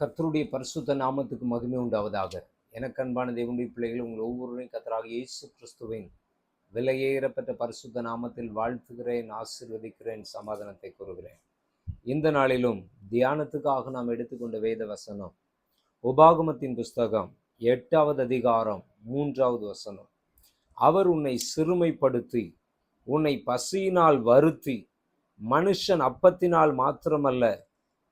கர்த்தருடைய பரிசுத்த நாமத்துக்கு மகிமை உண்டாவதாக. எனக்கு அன்பான தேவனுடைய பிள்ளைகள் உங்கள் ஒவ்வொருவரையும் கத்தராக இயேசு கிறிஸ்துவின் விலையேறப்பட்ட பரிசுத்த நாமத்தில் வாழ்த்துகிறேன் ஆசிர்வதிக்கிறேன் சமாதானத்தை கூறுகிறேன். இந்த நாளிலும் தியானத்துக்காக நாம் எடுத்துக்கொண்ட வேத வசனம் உபாகமத்தின் புஸ்தகம் எட்டாவது அதிகாரம் மூன்றாவது வசனம். அவர் உன்னை சிறுமைப்படுத்தி உன்னை பசியினால் வருத்தி மனுஷன் அப்பத்தினால் மாத்திரமல்ல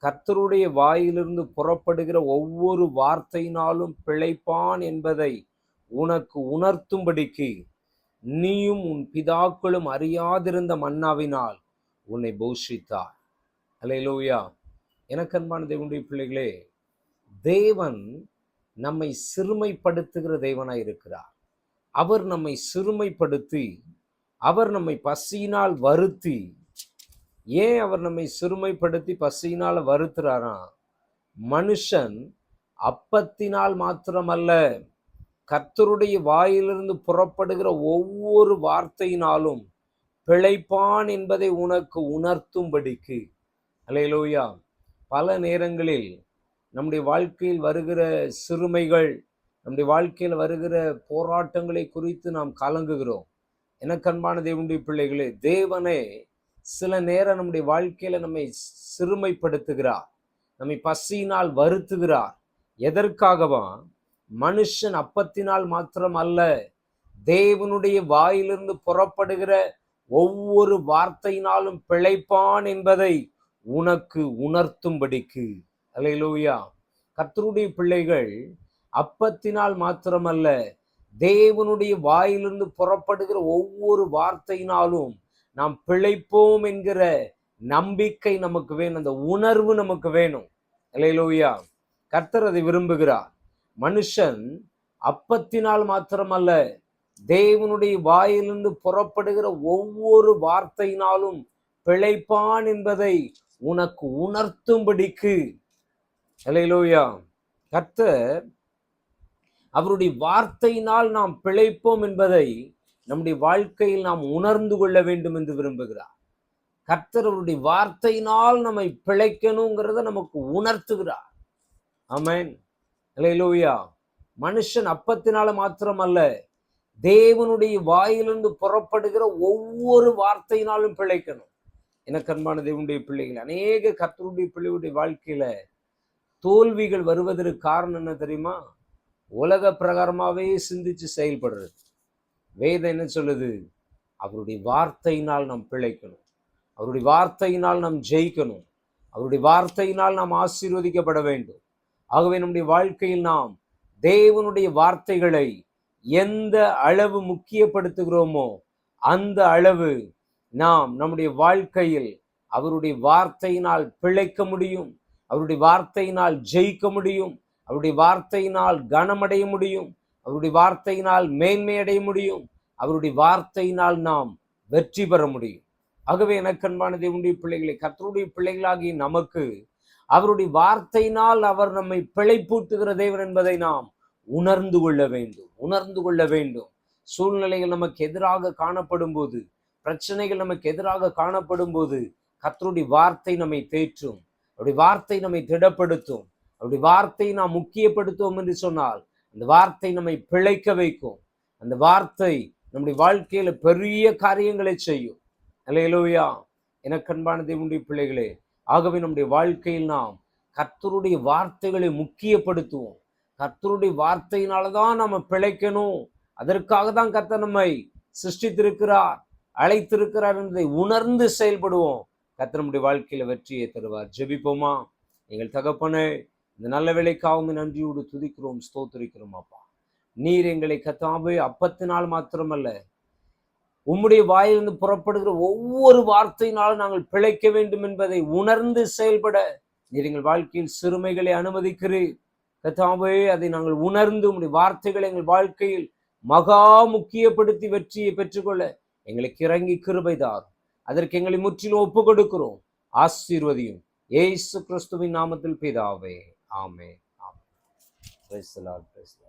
கர்த்தருடைய வாயிலிருந்து புறப்படுகிற ஒவ்வொரு வார்த்தையினாலும் பிழைப்பான் என்பதை உனக்கு உணர்த்தும்படிக்கு நீயும் உன் பிதாக்களும் அறியாதிருந்த மன்னாவினால் உன்னை போஷித்தார் அல்லேலூயா எனக்கு அன்பான தேவனுடைய பிள்ளைகளே தேவன் நம்மை சிறுமைப்படுத்துகிற தேவனாய் இருக்கிறார். அவர் நம்மை சிறுமைப்படுத்தி அவர் நம்மை பசியினால் வருத்தி ஏன் அவர் நம்மை சிறுமைப்படுத்தி பசியினால் வருத்துறாராம் மனுஷன் அப்பத்தினால் மாத்திரமல்ல கர்த்தருடைய வாயிலிருந்து புறப்படுகிற ஒவ்வொரு வார்த்தையினாலும் பிழைப்பான் என்பதை உனக்கு உணர்த்தும்படிக்கு. அலையலோயா. பல நேரங்களில் நம்முடைய வாழ்க்கையில் வருகிற சிறுமைகள் நம்முடைய வாழ்க்கையில் வருகிற போராட்டங்களை குறித்து நாம் கலங்குகிறோம். எனக்கன்பான தேவனுடைய பிள்ளைகளே தேவனே சில நேரம் நம்முடைய வாழ்க்கையில நம்மை சிறுமைப்படுத்துகிறார். நம்மை பசியினால் வருத்துகிறார். எதற்காகவா? மனுஷன் அப்பத்தினால் மாத்திரம் அல்ல தேவனுடைய வாயிலிருந்து புறப்படுகிற ஒவ்வொரு வார்த்தையினாலும் பிழைப்பான் என்பதை உனக்கு உணர்த்தும்படிக்கு. அலையிலூயா கத்தருடைய பிள்ளைகள் அப்பத்தினால் மாத்திரமல்ல தேவனுடைய வாயிலிருந்து புறப்படுகிற ஒவ்வொரு வார்த்தையினாலும் நாம் பிழைப்போம் என்கிற நம்பிக்கை நமக்கு வேணும். அந்த உணர்வு நமக்கு வேணும். இல்லையிலோயா கர்த்தர் அதை விரும்புகிறார். மனுஷன் அப்பத்தினால் மாத்திரமல்ல தேவனுடைய வாயிலிருந்து புறப்படுகிற ஒவ்வொரு வார்த்தையினாலும் பிழைப்பான் என்பதை உனக்கு உணர்த்தும்படிக்கு. இல்லையிலோயா கர்த்தர் அவருடைய வார்த்தையினால் நாம் பிழைப்போம் என்பதை நம்முடைய வாழ்க்கையில் நாம் உணர்ந்து கொள்ள வேண்டும் என்று விரும்புகிறார். கர்த்தருடைய வார்த்தையினால் நம்மை பிழைக்கணுங்கிறத நமக்கு உணர்த்துகிறார். ஆமேன். லோவியா மனுஷன் அப்பத்தினால மாத்திரம் அல்ல தேவனுடைய வாயிலிருந்து புறப்படுகிற ஒவ்வொரு வார்த்தையினாலும் பிழைக்கணும். எனக்கு அன்பான தேவனுடைய பிள்ளைகள் அநேக கர்த்தருடைய பிள்ளைகளுடைய வாழ்க்கையில தோல்விகள் வருவதற்கு காரணம் என்ன தெரியுமா? உலக பிரகாரமாவே சிந்திச்சு செயல்படுறது. வேதம் என்ன சொல்லுது? அவருடைய வார்த்தையினால் நாம் பிழைக்கணும். அவருடைய வார்த்தையினால் நாம் ஜெயிக்கணும். அவருடைய வார்த்தையினால் நாம் ஆசீர்வதிக்கப்பட வேண்டும். ஆகவே நம்முடைய வாழ்க்கையில் நாம் தேவனுடைய வார்த்தைகளை எந்த அளவு முக்கியப்படுத்துகிறோமோ அந்த அளவு நாம் நம்முடைய வாழ்க்கையில் அவருடைய வார்த்தையினால் பிழைக்க முடியும். அவருடைய வார்த்தையினால் ஜெயிக்க முடியும். அவருடைய வார்த்தையினால் கனமடைய முடியும். அவருடைய வார்த்தையினால் மேன்மை அடைய முடியும். அவருடைய வார்த்தையினால் நாம் வெற்றி பெற முடியும். ஆகவே எனக்கன்பான தேவனுடைய பிள்ளைகளை கத்தருடைய பிள்ளைகளாகி நமக்கு அவருடைய வார்த்தையினால் அவர் நம்மை பிழைப்பூட்டுகிற தேவன் என்பதை நாம் உணர்ந்து கொள்ள வேண்டும். உணர்ந்து கொள்ள வேண்டும். சூழ்நிலைகள் நமக்கு எதிராக காணப்படும் போது பிரச்சனைகள் நமக்கு எதிராக காணப்படும் போது கத்தருடைய வார்த்தை நம்மை தேற்றும். அவருடைய வார்த்தை நம்மை திடப்படுத்தும். அவருடைய வார்த்தை நாம் முக்கியப்படுத்துவோம் என்று சொன்னால் அந்த வார்த்தை நம்மை பிழைக்க வைக்கும். அந்த வார்த்தை நம்முடைய வாழ்க்கையில பெரிய காரியங்களை செய்யும். அலையலோயா எனக்கு அன்பான தேவனுடைய பிள்ளைகளே ஆகவே நம்முடைய வாழ்க்கையில் நாம் கர்த்தருடைய வார்த்தைகளை முக்கியப்படுத்துவோம். கர்த்தருடைய வார்த்தையினால தான் நம்ம பிழைக்கணும். அதற்காக தான் கர்த்தர் நம்மை சிருஷ்டித்திருக்கிறார் அழைத்திருக்கிறார் என்பதை உணர்ந்து செயல்படுவோம். கர்த்தர் நம்முடைய வாழ்க்கையில வெற்றியை தருவார். ஜெபிப்போமா? எங்கள் தகப்பனே இந்த நல்ல வேலைக்காகவும் நன்றியோடு துதிக்கிறோம் ஸ்தோத்திரிக்கிறோம் அப்பா. நீர் எங்களை கத்தாவே அப்பத்தினால் மாத்திரமல்ல. உம்முடைய வாயிலிருந்து புறப்படுகிற ஒவ்வொரு வார்த்தையினாலும் நாங்கள் பிழைக்க வேண்டும் என்பதை உணர்ந்து செயல்பட நீர் எங்கள் வாழ்க்கையில் சிறுமைகளை அனுமதிக்கிறீர். கத்தாவே அதை நாங்கள் உணர்ந்து உம்முடைய வார்த்தைகளை எங்கள் வாழ்க்கையில் மகா முக்கியப்படுத்தி வெற்றியை பெற்றுக்கொள்ள எங்களுக்கு இறங்கி கிருபைதார் அதற்கு எங்களை முற்றிலும் ஒப்பு கொடுக்கிறோம் ஆசீர்வதியும். ஏசு கிறிஸ்துவின் நாமத்தில் பிதாவே. ஆமே ஆமே Praise the Lord, praise the Lord.